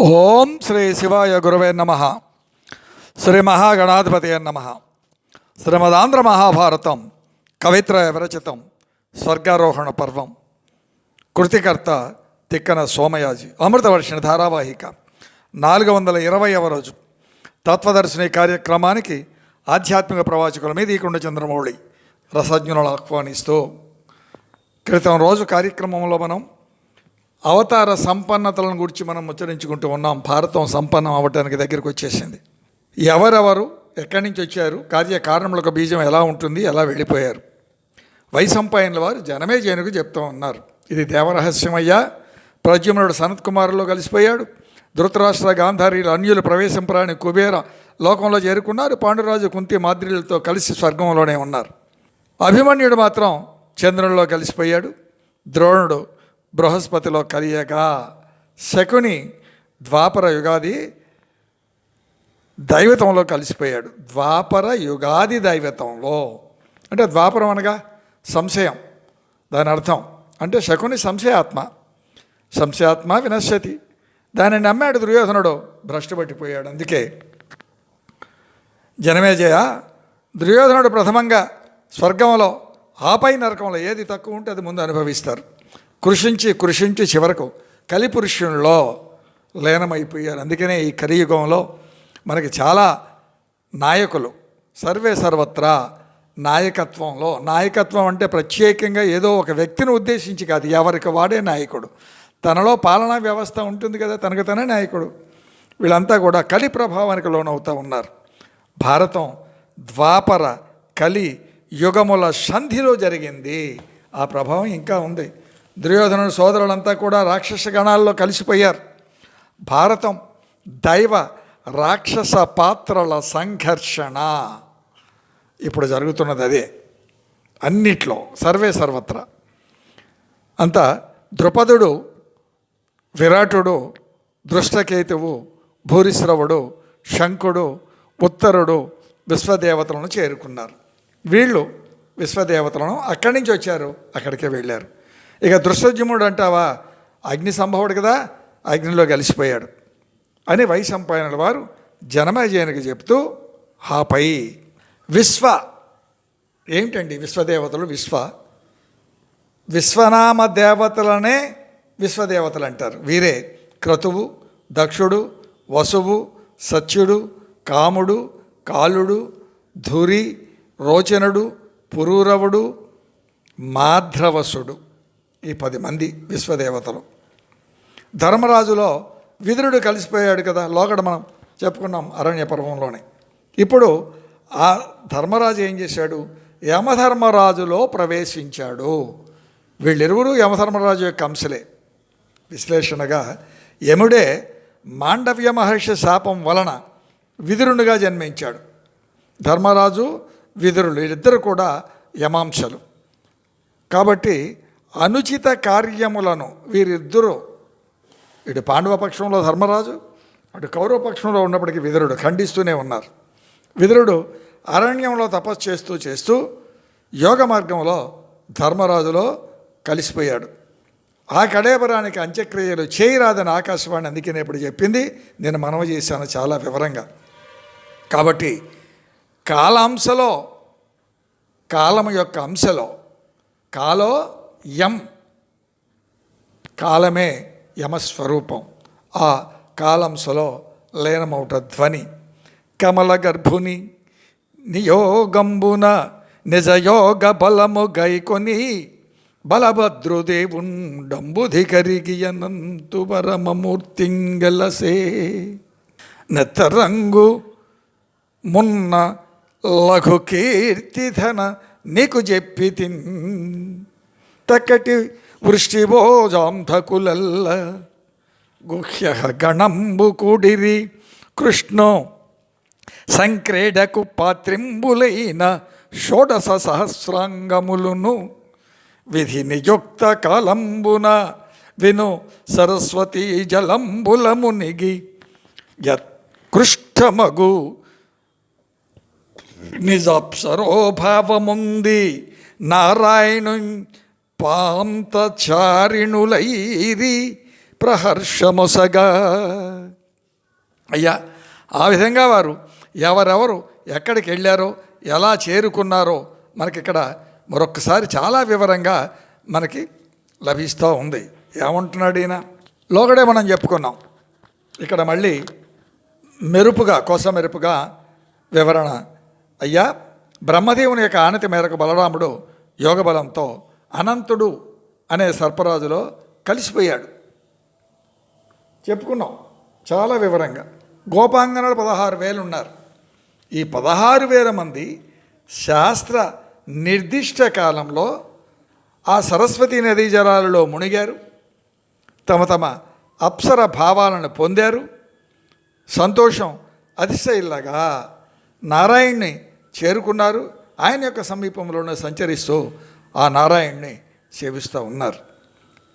ఓం శ్రీ శివాయ గురవే నమ. శ్రీ మహాగణాధిపతి నమ. శ్రీమదాంధ్ర మహాభారతం కవిత్ర విరచితం స్వర్గారోహణ పర్వం. కృతికర్త తిక్కన సోమయాజి. అమృతవర్షిణి ధారావాహిక. నాలుగు వందల ఇరవైవ రోజు. తత్వదర్శిని కార్యక్రమానికి ఆధ్యాత్మిక ప్రవాచకుల మీద ఈకుండ చంద్రమౌళి రసజ్ఞులను ఆహ్వానిస్తూ క్రితం రోజు కార్యక్రమంలో మనం అవతార సంపన్నతలను గురించి మనం ముచ్చరించుకుంటూ ఉన్నాం. భారతం సంపన్నం అవ్వటానికి దగ్గరికి వచ్చేసింది. ఎవరెవరు ఎక్కడి నుంచి వచ్చారు కార్యకారణములకు బీజం ఎలా ఉంటుంది ఎలా వెళ్ళిపోయారు. వైసంపాయనుల వారు జనమే జనుకు చెప్తూ ఉన్నారు. ఇది దేవరహస్యమయ్యా. ప్రద్యుమ్నుడు సనత్ కుమారులో కలిసిపోయాడు. ధృతరాష్ట్ర గాంధారీలు అన్యులు ప్రవేశంప్రాని కుబేర లోకంలో చేరుకున్నారు. పాండురాజు కుంతి మాద్రిలతో కలిసి స్వర్గంలోనే ఉన్నారు. అభిమన్యుడు మాత్రం చంద్రుల్లో కలిసిపోయాడు. ద్రోణుడు బృహస్పతిలో కలియగా శకుని ద్వాపర యుగాది దైవతంలో కలిసిపోయాడు. ద్వాపర యుగాది దైవతంలో అంటే ద్వాపరం అనగా సంశయం. దాని అర్థం అంటే శకుని సంశయాత్మ. సంశయాత్మ వినశ్యతి. దానిని నమ్మాడు దుర్యోధనుడు. భ్రష్టుపట్టిపోయాడు అందుకే జనమేజయ దుర్యోధనుడు ప్రథమంగా స్వర్గంలో ఆపై నరకంలో ఏది తక్కువ ఉంటే అది ముందు అనుభవిస్తారు. కృషించి కృషించి చివరకు కలిపురుషుల్లో లీనమైపోయారు. అందుకనే ఈ కలియుగంలో మనకి చాలా నాయకులు సర్వే సర్వత్రా నాయకత్వంలో నాయకత్వం అంటే ప్రత్యేకంగా ఏదో ఒక వ్యక్తిని ఉద్దేశించి కాదు ఎవరికి వాడే నాయకుడు. తనలో పాలనా వ్యవస్థ ఉంటుంది కదా తనకు తనే నాయకుడు. వీళ్ళంతా కూడా కలి ప్రభావానికి లోనవుతూ ఉన్నారు. భారతం ద్వాపర కలి యుగముల సంధిలో జరిగింది. ఆ ప్రభావం ఇంకా ఉంది. దుర్యోధనుడు సోదరులంతా కూడా రాక్షస గణాల్లో కలిసిపోయారు. భారతం దైవ రాక్షస పాత్రల సంఘర్షణ. ఇప్పుడు జరుగుతున్నది అదే. అన్నిట్లో సర్వే సర్వత్రా. అంతా ద్రుపదుడు విరాటుడు దృష్టకేతువు భూరిశ్రవుడు శంకుడు ఉత్తరుడు విశ్వదేవతలను చేరుకున్నారు. వీళ్ళు విశ్వదేవతలను అక్కడి నుంచి వచ్చారు అక్కడికే వెళ్ళారు. ఇక దృష్టజ్యుముడు అంటావా? అగ్ని సంభవుడు కదా అగ్నిలో కలిసిపోయాడు. అని వైశంపాయనుల వారు జనమేజయునికి చెప్తూ హాపై విశ్వ ఏమిటండి విశ్వదేవతలు? విశ్వ. విశ్వనామ దేవతలనే విశ్వదేవతలు అంటారు వీరే క్రతువు దక్షుడు వసువు సత్యుడు కాముడు కాలుడు ధురి రోచనుడు పురూరవుడు మాధ్రవసుడు. ఈ పది మంది విశ్వదేవతలు. ధర్మరాజులో విదురుడు కలిసిపోయాడు కదా లోకడ మనం చెప్పుకున్నాం అరణ్య పర్వంలోనే. ఇప్పుడు ఆ ధర్మరాజు ఏం చేశాడు? యమధర్మరాజులో ప్రవేశించాడు. వీళ్ళిరువురు యమధర్మరాజు యొక్క అంశలే విశ్లేషణగా యముడే మాండవ్య మహర్షి శాపం వలన విదురునిగా జన్మించాడు. ధర్మరాజు విదురులు వీళ్ళిద్దరు కూడా యమాంశలు. కాబట్టి అనుచిత కార్యములను వీరిద్దరూ ఇటు పాండవ పక్షంలో ధర్మరాజు అటు కౌరవ పక్షంలో ఉన్నప్పటికీ విదురుడు ఖండిస్తూనే ఉన్నారు. విదురుడు అరణ్యంలో తపస్సు చేస్తూ చేస్తూ యోగ మార్గంలో ధర్మరాజులో కలిసిపోయాడు. ఆ కడేబరానికి అంత్యక్రియలు చేయరాదని ఆకాశవాణి అందుకనే ఇప్పుడు చెప్పింది. నేను మనవి చేశాను చాలా వివరంగా. కాబట్టి కాలాంశలో కాలము యొక్క అంశలో కాలో యం కాలమే యమస్వరూపం. ఆ కాలంసలో లీనమౌట ధ్వని. కమల గర్భుని నియోగంబున నిజయోగ బలము గైకొని బలభద్రుదేవుండంబుధి కరిగియనంతు పరమమూర్తింగలసే. నెత్తరంగు మున్న లఘు కీర్తిధన నీకు చెప్పి తిన్ తక్కటి వృష్టిభోజాంధకులల్ల గుహ్య గణంబు కూడిరి కృష్ణో. సంక్రీడకు పాత్రింబులైన షోడశ సహస్రాంగములును. విధి నియుక్త కాలంబున విను సరస్వతీ జలంబుల మునిగి యత్కృష్టమగు నిజాప్సరోభావముంది నారాయణు పాంతచారిణులైరి ప్రహర్షమొసగా. అయ్యా ఆ విధంగా వారు ఎవరెవరు ఎక్కడికి వెళ్ళారో ఎలా చేరుకున్నారో మనకి ఇక్కడ చాలా వివరంగా మనకి లభిస్తూ ఉంది. ఏమంటున్నాడు ఈయన? లోగడే మనం చెప్పుకున్నాం. ఇక్కడ మళ్ళీ మెరుపుగా కోస మెరుపుగా వివరణ. అయ్యా బ్రహ్మదేవుని యొక్క ఆనతి మేరకు బలరాముడు యోగ బలంతో అనంతుడు అనే సర్పరాజులో కలిసిపోయాడు. చెప్పుకున్నాం చాలా వివరంగా. గోపాంగనలు పదహారు వేలు ఉన్నారు ఈ పదహారు వేల మంది శాస్త్ర నిర్దిష్ట కాలంలో ఆ సరస్వతీ నదీ జలాలలో మునిగారు. తమ తమ అప్సర భావాలను పొందారు. సంతోషం అతిశయిల్లగా నారాయణ్ణి చేరుకున్నారు. ఆయన యొక్క సమీపంలోనే సంచరిస్తూ ఆ నారాయణ్ణి సేవిస్తూ ఉన్నారు.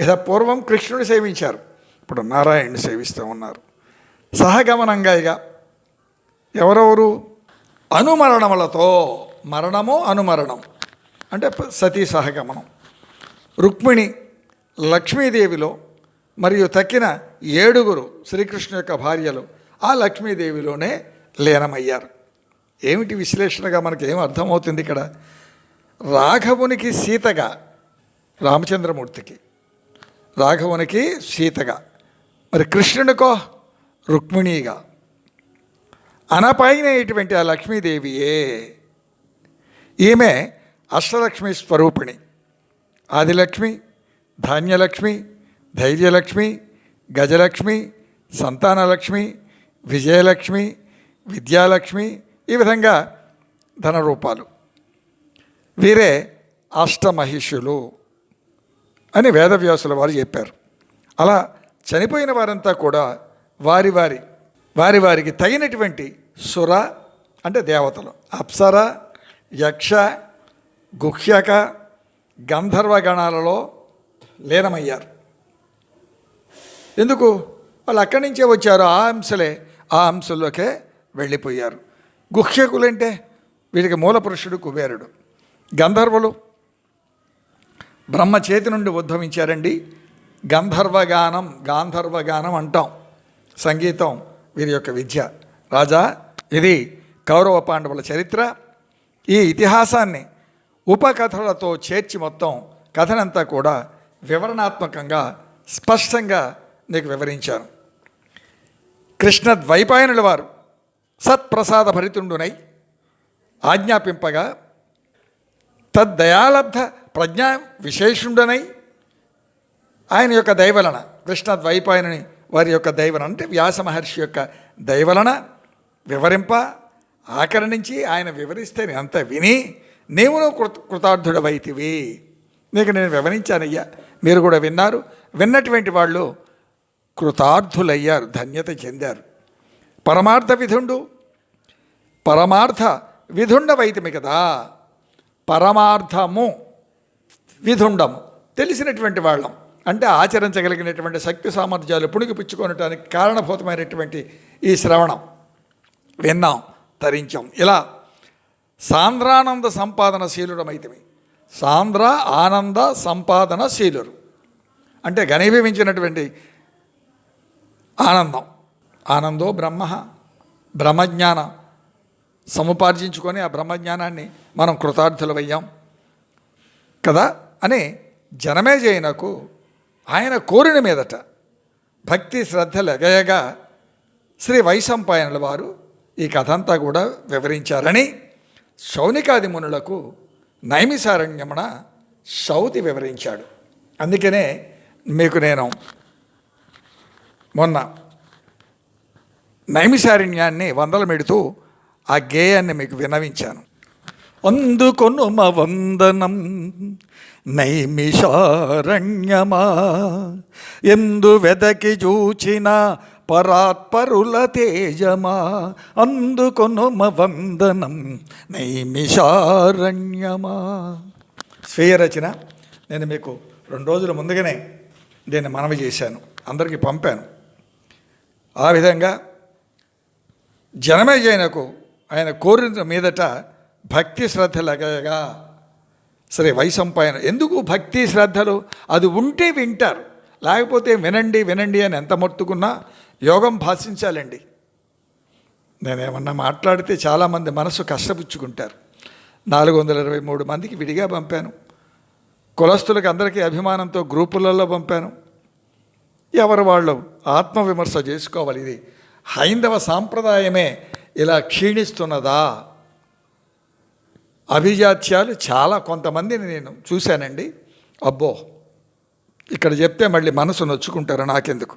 ఇలా పూర్వం కృష్ణుని సేవించారు. ఇప్పుడు నారాయణ్ణి సేవిస్తూ ఉన్నారు. సహగమనంగా ఇక ఎవరెవరు? అనుమరణములతో మరణము అనుమరణం. అంటే సతీ సహగమనం. రుక్మిణి లక్ష్మీదేవిలో మరియు తక్కిన ఏడుగురు శ్రీకృష్ణ యొక్క భార్యలు ఆ లక్ష్మీదేవిలోనే లీనమయ్యారు. ఏమిటి విశ్లేషణగా మనకి ఏం అర్థమవుతుంది ఇక్కడ? రాఘవునికి సీతగా రామచంద్రమూర్తికి. రాఘవునికి సీతగా. మరి కృష్ణునికో రుక్మిణిగా. అనపైనటువంటి ఆ లక్ష్మీదేవియే. ఈమె అష్టలక్ష్మి స్వరూపిణి. ఆదిలక్ష్మి ధాన్యలక్ష్మి ధైర్యలక్ష్మి గజలక్ష్మి సంతానలక్ష్మి విజయలక్ష్మి విద్యాలక్ష్మి ఈ విధంగా ధనరూపాలు. వీరే అష్టమహిషులు అని వేదవ్యాసుల వారు చెప్పారు. అలా చనిపోయిన వారంతా కూడా వారి వారి వారి వారికి తగినటువంటి సుర అంటే దేవతలు. అప్సర యక్ష గుహ్యక గంధర్వ గణాలలో లీనమయ్యారు. ఎందుకు? వాళ్ళు అక్కడి నుంచే వచ్చారు. ఆ అంశలే ఆ అంశంలోకే వెళ్ళిపోయారు. గుహ్యకులంటే వీరికి మూల పురుషుడు కుబేరుడు. గంధర్వులు బ్రహ్మ చేతి నుండి ఉద్భవించారండి గంధర్వగానం గాంధర్వగానం అంటాం. సంగీతం వీరి యొక్క విద్య. రాజా ఇది కౌరవ పాండవుల చరిత్ర. ఈ ఇతిహాసాన్ని ఉపకథలతో చేర్చి మొత్తం కథనంతా కూడా వివరణాత్మకంగా స్పష్టంగా నీకు వివరించాను. కృష్ణ ద్వైపాయనుల వారు సత్ప్రసాద భరితుండునై ఆజ్ఞాపింపగా తద్దయాలబ్ధ ప్రజ్ఞా విశేషుండనై ఆయన యొక్క దైవలన. కృష్ణ ద్వైపాయనని వారి యొక్క దైవలన. అంటే వ్యాస మహర్షి యొక్క దైవలన వివరింప ఆకరణించి ఆయన వివరిస్తే నేను అంత విని నీవును కృత కృతార్థుడవైతివి. నీకు నేను వివరించానయ్యా మీరు కూడా విన్నారు. విన్నటువంటి వాళ్ళు కృతార్థులయ్యారు ధన్యత చెందారు. పరమార్థ విధుండు పరమార్థ విధుండవైతిమి కదా. పరమార్థము విధుండము తెలిసినటువంటి వాళ్ళం. అంటే ఆచరించగలిగినటువంటి శక్తి సామర్థ్యాలు పుణికిపుచ్చుకోవటానికి కారణభూతమైనటువంటి ఈ శ్రవణం. విన్నాం తరించాం. ఇలా సాంద్రానంద సంపాదన శీలుడమైతిమి సాంద్ర ఆనంద సంపాదన శీలురు అంటే ఘనీభవించినటువంటి ఆనందం. ఆనందో బ్రహ్మ బ్రహ్మజ్ఞానం. సముపార్జించుకొని ఆ బ్రహ్మజ్ఞానాన్ని మనం కృతార్థులమయ్యాం కదా అని జనమేజయునకు ఆయన కోరిన మీదట భక్తి శ్రద్ధలు ఎగయగా శ్రీ వైశంపాయనుల వారు ఈ కథ అంతా కూడా వివరించారని శౌనికాది మునులకు నైమిసారణ్యమున శౌతి వివరించాడు. అందుకనే మీకు నేను మొన్న నైమిసారణ్యాన్ని వందలమెడుతూ ఆ గేయాన్ని మీకు వినవించాను. అందుకొను వందనం నైమిషారణ్యమా ఎందు వెదకి చూచిన పరాత్పరుల తేజమా అందుకొను వందనం నైమిషారణ్యమా. స్వీయ రచన నేను మీకు రెండు రోజుల ముందుగానే దీన్ని మనవి చేశాను అందరికీ పంపాను. ఆ విధంగా జనమేజయునకు ఆయన కోరిన మీదట భక్తి శ్రద్ధలగగా శ్రీ వైసంపాయన ఎందుకు భక్తి శ్రద్ధలు? అది ఉంటే వింటారు. లేకపోతే వినండి వినండి అని ఎంత మొత్తుకున్నా యోగం భాషించాలండి. నేనేమన్నా మాట్లాడితే చాలామంది మనసు కష్టపుచ్చుకుంటారు. నాలుగు వందల ఇరవై మూడు మందికి విడిగా పంపాను. కులస్తులకు అందరికీ అభిమానంతో గ్రూపులలో పంపాను. ఎవరు వాళ్ళు? ఆత్మవిమర్శ చేసుకోవాలి. ఇది హైందవ సాంప్రదాయమే. ఇలా క్షీణిస్తున్నదా? అభిజాత్యాలు చాలా కొంతమందిని నేను చూశానండి. అబ్బో! ఇక్కడ చెప్తే మళ్ళీ మనసు నొచ్చుకుంటారు నాకెందుకు?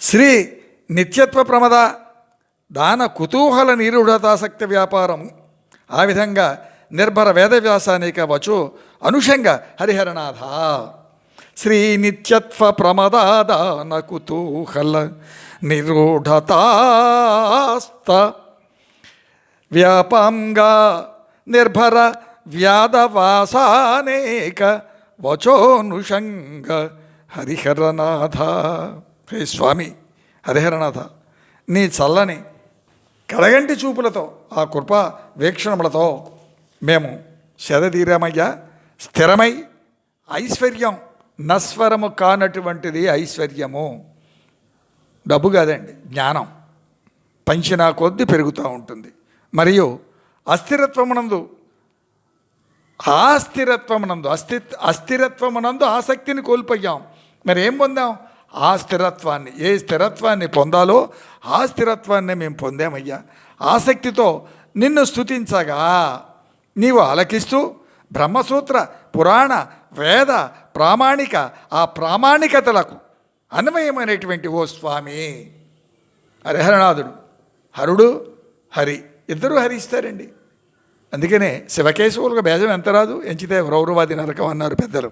శ్రీ నిత్యత్వ ప్రమద దాన కుతూహల నిరూఢతాసక్తి వ్యాపారం ఆ విధంగా నిర్భర వేదవ్యాసానిక వచో అనుషంగ హరిహరనాథ. శ్రీ నిత్యత్వ ప్రమదాదాన కుతూహల నిరూఢతాస్త వ్యాపంగా నిర్భర వ్యాధవాసానేక వచోనుషంగ హరిహరనాథ. హే స్వామి హరిహరనాథ నీ చల్లని కడగంటి చూపులతో ఆ కృప వీక్షణములతో మేము శదధీరమయ్యా స్థిరమై ఐశ్వర్యం నస్వరము కానటువంటిది ఐశ్వర్యము. డబ్బు కాదండి జ్ఞానం. పంచినా కొద్ది పెరుగుతూ ఉంటుంది. మరియు అస్థిరత్వమునందు ఆ అస్థి అస్థిరత్వమునందు ఆసక్తిని కోల్పోయాం. మరి ఏం పొందాం? ఆ స్థిరత్వాన్ని. ఏ స్థిరత్వాన్ని పొందాలో ఆ స్థిరత్వాన్ని మేము పొందామయ్యా. ఆసక్తితో నిన్ను స్తుతించగా నీవు ఆలకిస్తూ బ్రహ్మసూత్ర పురాణ వేద ప్రామాణిక ఆ ప్రామాణికతలకు అన్వయమైనటువంటి ఓ స్వామి హరిహరనాథుడు. హరుడు హరి. ఇద్దరూ హరిస్తారండి. అందుకనే శివకేశవులకు భేదం ఎంత రాదు? ఎంచితే రౌరవాది నరకం అన్నారు పెద్దలు.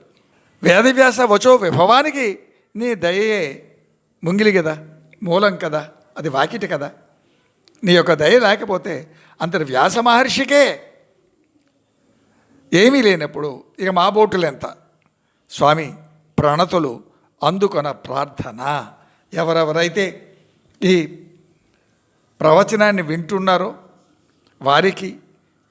వేదవ్యాస వచో విభవానికి నీ దయయే ముంగిలి కదా మూలం కదా అది వాకిటి కదా. నీ యొక్క దయ లేకపోతే అంతటి వ్యాస మహర్షికే ఏమీ లేనప్పుడు ఇక మా బోటులు ఎంత? స్వామి ప్రణతులు అందుకొన ప్రార్థన. ఎవరెవరైతే ఈ ప్రవచనాన్ని వింటున్నారో వారికి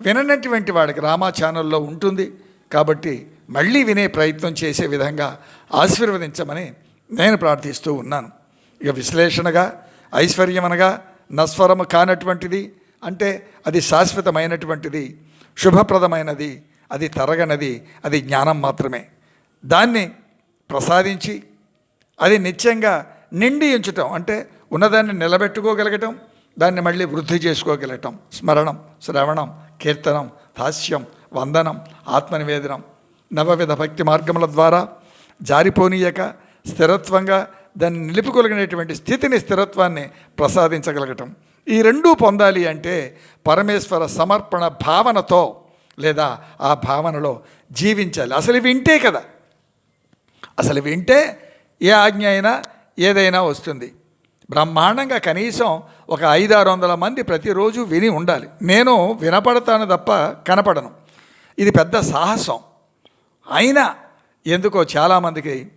విననటువంటి వాడికి రామా ఛానల్లో ఉంటుంది కాబట్టి మళ్ళీ వినే ప్రయత్నం చేసే విధంగా ఆశీర్వదించమని నేను ప్రార్థిస్తూ ఉన్నాను. ఇక విశ్లేషణగా ఐశ్వర్యమనగా నస్వరము కానటువంటిది అంటే అది శాశ్వతమైనటువంటిది శుభప్రదమైనది అది తరగనది అది జ్ఞానం మాత్రమే. దాన్ని ప్రసాదించి అది నిత్యంగా నిండి ఉంచటం అంటే ఉన్నదాన్ని నిలబెట్టుకోగలగటం దాన్ని మళ్ళీ వృద్ధి చేసుకోగలగటం స్మరణం శ్రవణం కీర్తనం హాస్యం వందనం ఆత్మనివేదనం నవవిధ భక్తి మార్గముల ద్వారా జారిపోనీయక స్థిరత్వంగా దాన్ని నిలుపుకొలిగినటువంటి స్థితిని స్థిరత్వాన్ని ప్రసాదించగలగటం. ఈ రెండూ పొందాలి అంటే పరమేశ్వర సమర్పణ భావనతో లేదా ఆ భావనలో జీవించాలి. అసలు వింటే కదా. అసలు వింటే ఏ ఆజ్ఞ అయినా ఏదైనా వస్తుంది. బ్రహ్మాండంగా కనీసం ఒక ఐదారు వందల మంది ప్రతిరోజు విని ఉండాలి. నేను వినపడతాను తప్ప కనపడను. ఇది పెద్ద సాహసం. అయినా ఎందుకో చాలామందికి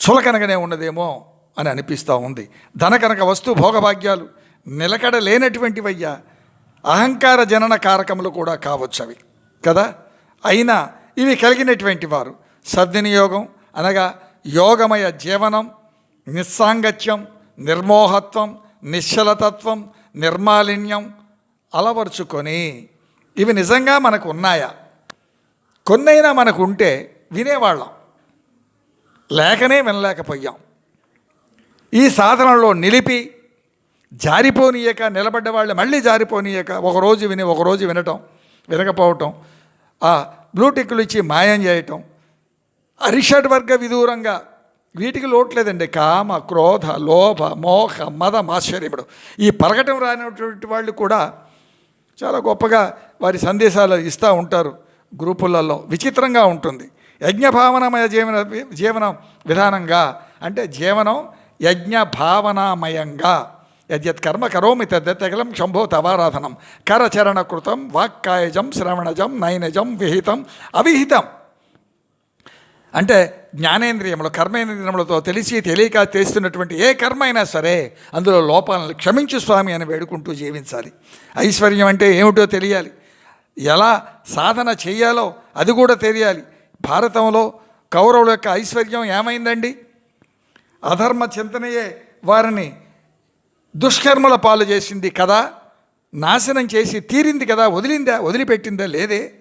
చులకనగానే ఉన్నదేమో అని అనిపిస్తూ ఉంది. ధనకనక వస్తు భోగభాగ్యాలు నిలకడ లేనటువంటివయ్యా అహంకార జనన కారకములు కూడా కావచ్చు అవి కదా? అయినా ఇవి కలిగినటువంటి వారు సద్వినియోగం అనగా యోగమయ జీవనం నిస్సాంగత్యం నిర్మోహత్వం నిశ్చలతత్వం నిర్మాలిన్యం అలవరుచుకొని ఇవి నిజంగా మనకు ఉన్నాయా? కొన్నైనా మనకు ఉంటే వినేవాళ్ళం. లేకనే వినలేకపోయాం. ఈ సాధనలో నిలిపి జారిపోనీయక నిలబడ్డ వాళ్ళు మళ్ళీ జారిపోనీయక ఒకరోజు విని ఒకరోజు వినటం వినకపోవటం ఆ బ్లూటిక్లు ఇచ్చి మాయం చేయటం అరిషడ్ వర్గ విదూరంగా వీటికి లోట్లేదండి. కామ క్రోధ లోభ మోహ మదం మాశ్చర్యముడు ఈ పరగటం రానటువంటి వాళ్ళు కూడా చాలా గొప్పగా వారి సందేశాలు ఇస్తూ ఉంటారు గ్రూపులలో. విచిత్రంగా ఉంటుంది. యజ్ఞభావనమయ జీవన జీవనం విధానంగా. అంటే జీవనం యజ్ఞ భావనామయంగా యద్యత్ కర్మ కరోమి తద్దతగలం శంభో తవారాధనం. కరచరణ కృతం వాక్కాయజం శ్రవణజం నైనజం విహితం అవిహితం. అంటే జ్ఞానేంద్రియములు కర్మేంద్రియములతో తెలిసి తెలియక చేస్తున్నటువంటి ఏ కర్మ అయినా సరే అందులో లోపాలను క్షమించు స్వామి అని వేడుకుంటూ జీవించాలి. ఐశ్వర్యం అంటే ఏమిటో తెలియాలి. ఎలా సాధన చేయాలో అది కూడా తెలియాలి. భారతంలో కౌరవుల యొక్క ఐశ్వర్యం ఏమైందండి? అధర్మ చింతనయే వారిని దుష్కర్మల పాలు చేసింది కదా నాశనం చేసి తీరింది కదా వదిలిందా వదిలిపెట్టిందా లేదే?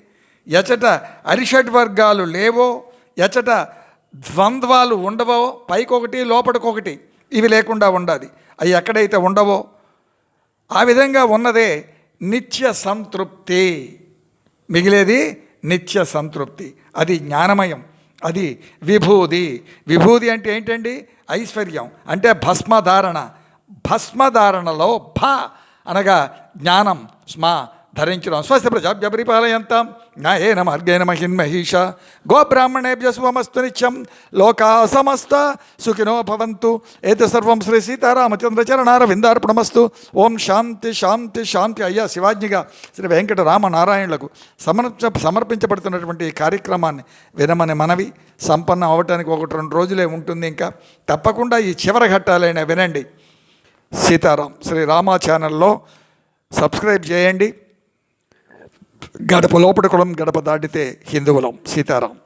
ఎచట అరిషడ్ వర్గాలు లేవో ఎచ్చట ద్వంద్వాలు ఉండవో పైకొకటి లోపటికొకటి ఇవి లేకుండా ఉండాలి అవి ఎక్కడైతే ఉండవో ఆ విధంగా ఉన్నదే నిత్య సంతృప్తి. మిగిలేది నిత్య సంతృప్తి. అది జ్ఞానమయం. అది విభూది. విభూది అంటే ఏంటండి? ఐశ్వర్యం. అంటే భస్మధారణ. భస్మధారణలో భ అనగా జ్ఞానం స్మ ధరించడం స్వస్థ ప్రజాభ్య పరిపాలయంతాం. న్యాయేన మార్గేణ మహిన్మహిష. గోబ్రాహ్మణేభ్య శుభమస్తు నిత్యం. లోకా సమస్త సుఖినో భవంతు. ఏత సర్వం శ్రీ సీతారామచంద్ర చరణారవిందార్పణమస్తు. ఓం శాంతి శాంతి శాంతి. అయ్యా శివాజ్ఞిగా శ్రీ వెంకట రామనారాయణులకు సమర్ప సమర్పించబడుతున్నటువంటి ఈ కార్యక్రమాన్ని వినమని మనవి. సంపన్నం అవ్వటానికి ఒకటి రెండు రోజులే ఉంటుంది ఇంకా. తప్పకుండా ఈ చివరి ఘట్టాలైనా వినండి. సీతారాం శ్రీ రామా ఛానల్లో సబ్స్క్రైబ్ చేయండి. గడప లోపల కులం గడప దాటితే హిందువులం సీతారాం